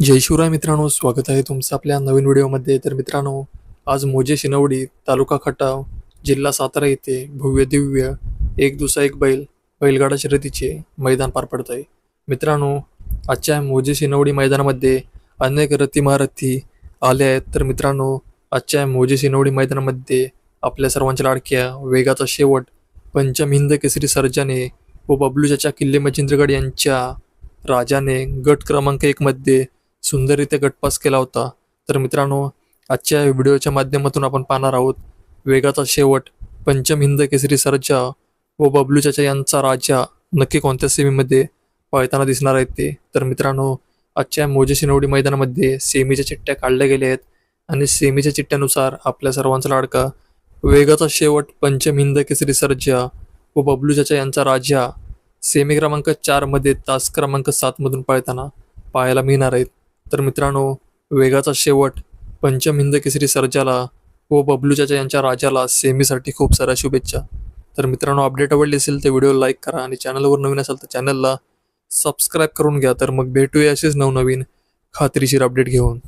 जय शिवराय मित्रांनो स्वागत आहे तुमचं आपल्या नवीन व्हिडिओमध्ये. तर मित्रांनो आज मोजे शिनवडी तालुका खटाव जिल्हा सातारा येथे भव्य दिव्य एक दुसरा एक बैल बैलगाडा शर्यतीचे मैदान पार पडत आहे मित्रांनो आजच्या मोजे शिनवडी मैदानामध्ये अनेक रथी महारथी आले आहेत. तर मित्रांनो आजच्या मोजे शिनवडी मैदानामध्ये आपल्या सर्वांच्या लाडक्या वेगाचा शेवट पंचम हिंद केसरी सर्जाने व बबलूच्या किल्ले मच्छिंद्रगड यांच्या राजाने गट क्रमांक एकमध्ये सुंदररीत्या गटपास केला होता. तर मित्रांनो आजच्या व्हिडिओच्या माध्यमातून आपण पाहणार आहोत वेगाचा शेवट पंचम हिंद केसरी सरजा व बबलू चाचा यांचा राजा नक्की कोणत्या सेमीमध्ये पळताना दिसणार आहेत ते? तर मित्रांनो आजच्या मोजे शिनवडी मैदानामध्ये सेमीच्या चिठ्ठ्या काढल्या गेल्या आहेत आणि सेमीच्या चिठ्ठ्यानुसार आपल्या सर्वांचा लाडका वेगाचा शेवट पंचम हिंद केसरी सर्जा व बबलू चाचा यांचा राजा सेमी क्रमांक चारमध्ये तास क्रमांक सातमधून पळताना पाहायला मिळणार आहेत. तर मित्रांनो वेगाचा शेवट पंचम हिंद केसरी सर्जाला व बबलू चाचा यांच्या राजाला सेमीसाठी खूप साऱ्या शुभेच्छा. तर मित्रांनो अपडेट आवडली असेल तर व्हिडिओ लाईक करा आणि चॅनलवर नवीन असेल तर चॅनलला सबस्क्राईब करून घ्या. तर मग भेटूया असेच नवनवीन खात्रीशीर अपडेट घेऊन.